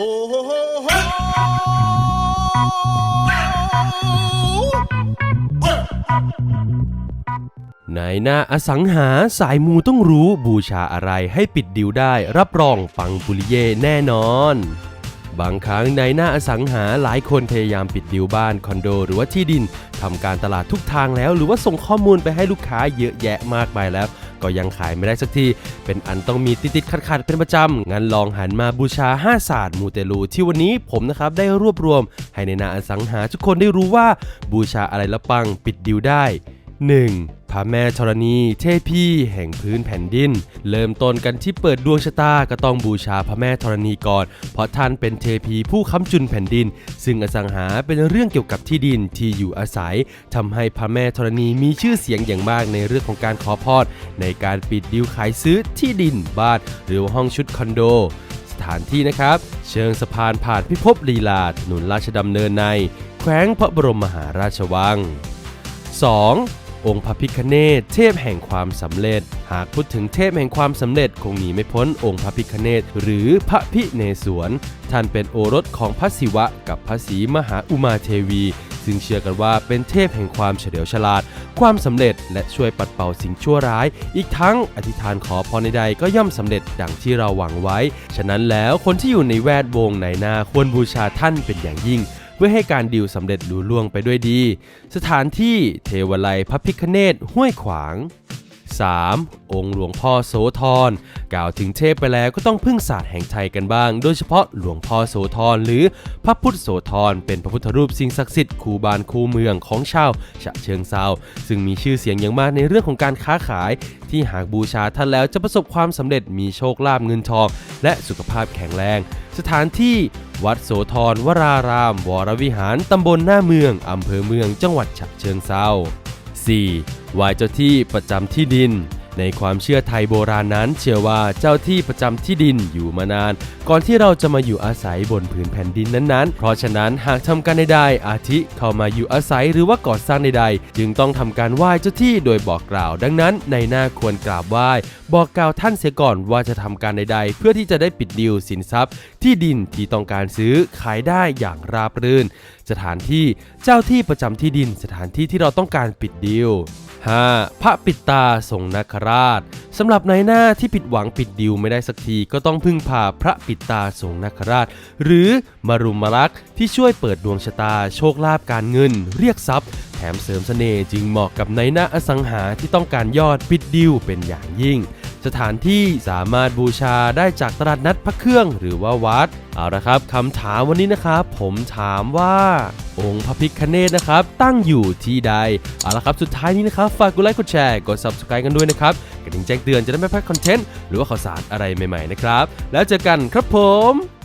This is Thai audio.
โอ้โหโหโหเอ้ยในหน้าอสังหาสายมูต้องรู้บูชาอะไรให้ปิดดิวได้รับรองปังปุริเย่แน่นอน บางครั้งในหน้าอสังหาหลายคนพยายามปิดดิวบ้านคอนโดหรือว่าที่ดินทำการตลาดทุกทางแล้ว หรือว่าส่งข้อมูลไปให้ลูกค้าเยอะแยะมากมายแล้ว ก็ยังขายไม่ได้สักที เป็นอันต้องมีติดๆขัดๆเป็นประจำ งั้นลองหันมาบูชา 5 ศาสตร์มูเตลูที่วันนี้ผมนะครับได้รวบรวม ให้ในนาอสังหาทุกคนได้รู้ว่าบูชาอะไรแล้วปังปิดดิวได้ 1. พระแม่ธรณีเทพีแห่งพื้นแผ่นดิน เริ่มต้นกันที่เปิดดวงชะตาก็ต้องบูชาพระแม่ธรณีก่อน เพราะท่านเป็นเทพีผู้ค้ำจุนแผ่นดิน ซึ่งอสังหาเป็นเรื่องเกี่ยวกับที่ดินที่อยู่อาศัยทำให้พระแม่ธรณีมีชื่อเสียงอย่างมากในเรื่องของการขอพรในการปิดดิวขายซื้อที่ดินบ้านหรือห้องชุดคอนโดสถานที่นะครับ เชิงสะพานผ่านพิภพลีลาถนนราชดำเนินใน แขวงพระบรมมหาราชวัง 2. องค์พระพิคเนศเทพแห่งความสำเร็จ หากพูดถึงเทพแห่งความสำเร็จคงหนีไม่พ้นองค์พระพิคเนศหรือพระพิเนศวร ท่านเป็นโอรสของพระศิวะ กับพระศรีมหาอุมาเทวีซึ่งเชื่อกันว่าเป็นเทพแห่งความเฉลียวฉลาด ความสำเร็จและช่วยปัดเป่าสิ่งชั่วร้าย อีกทั้งอธิษฐานขอพรใดๆก็ย่อมสำเร็จดังที่เราหวังไว้ ฉะนั้นแล้วคนที่อยู่ในแวดวงในหน้าควรบูชาท่านเป็นอย่างยิ่ง เพื่อให้การดิวสำเร็จลุล่วงไปด้วยดี สถานที่เทวไลพระพิคเนตห้วยขวาง 3. องค์หลวงพ่อโสธรกล่าวถึงเทพไปแล้วก็ต้องพึ่งศาสตร์แห่งไทยกันบ้าง โดยเฉพาะหลวงพ่อโสธรหรือพระพุทธโสธรเป็นพระพุทธรูปสิ่งศักดิ์สิทธิ์คูบานคูเมืองของชาวฉะเชิงเซาซึ่งมีชื่อเสียงอย่างมากในเรื่องของการค้าขาย ที่หากบูชาท่านแล้วจะประสบความสำเร็จมีโชคลาภเงินทอง และสุขภาพแข็งแรง สถานที่วัดโสธรวราราม วรวิหาร ตำบลหน้าเมือง อำเภอเมือง จังหวัดฉะเชิงเซา 4. วายเจ้าที่ประจำที่ดิน ในความเชื่อไทยโบราณนั้นเชื่อว่าเจ้าที่ประจำที่ดินอยู่มานาน ก่อนที่เราจะมาอยู่อาศัยบนผืนแผ่นดินนั้นๆ เพราะฉะนั้นหากทำการใดๆอาทิเข้ามาอยู่อาศัยหรือว่าก่อสร้างใดๆ จึงต้องทำการไหว้เจ้าที่โดยบอกกล่าว ดังนั้นในหน้าควรกราบไหว้ บอกกล่าวท่านเสียก่อนว่าจะทำการใดๆ เพื่อที่จะได้ปิดดีลสินทรัพย์ ที่ดินที่ต้องการซื้อขายได้อย่างราบรื่น สถานที่เจ้าที่ประจำที่ดินสถานที่ที่เราต้องการปิดดีล 5. พระปิดตาทรงนาคราชสำหรับนายหน้าที่ผิดหวังปิดดิวไม่ได้สักที ก็ต้องพึ่งพาพระปิดตาทรงนาคราช หรือมารุมมรักที่ช่วยเปิดดวงชะตา โชคลาภการเงิน เรียกทรัพย์ แถมเสริมเสน่ห์จึงเหมาะกับนายหน้าอสังหาที่ต้องการยอดปิดดิวเป็นอย่างยิ่ง สถานที่สามารถบูชาได้จากตลาดนัดพระเครื่องหรือว่าวัด เอาละครับคำถามวันนี้นะครับ ผมถามว่า องค์พระพิคเนตนะครับ ตั้งอยู่ที่ใด เอาละครับสุดท้ายนี้นะครับ ฝากกดไลค์กดแชร์กด subscribe กันด้วยนะครับกระดิ่งแจ้งเตือนจะได้ไม่พลาดคอนเทนต์หรือว่าข่าวสารอะไรใหม่ๆนะครับ แล้วเจอกันครับผม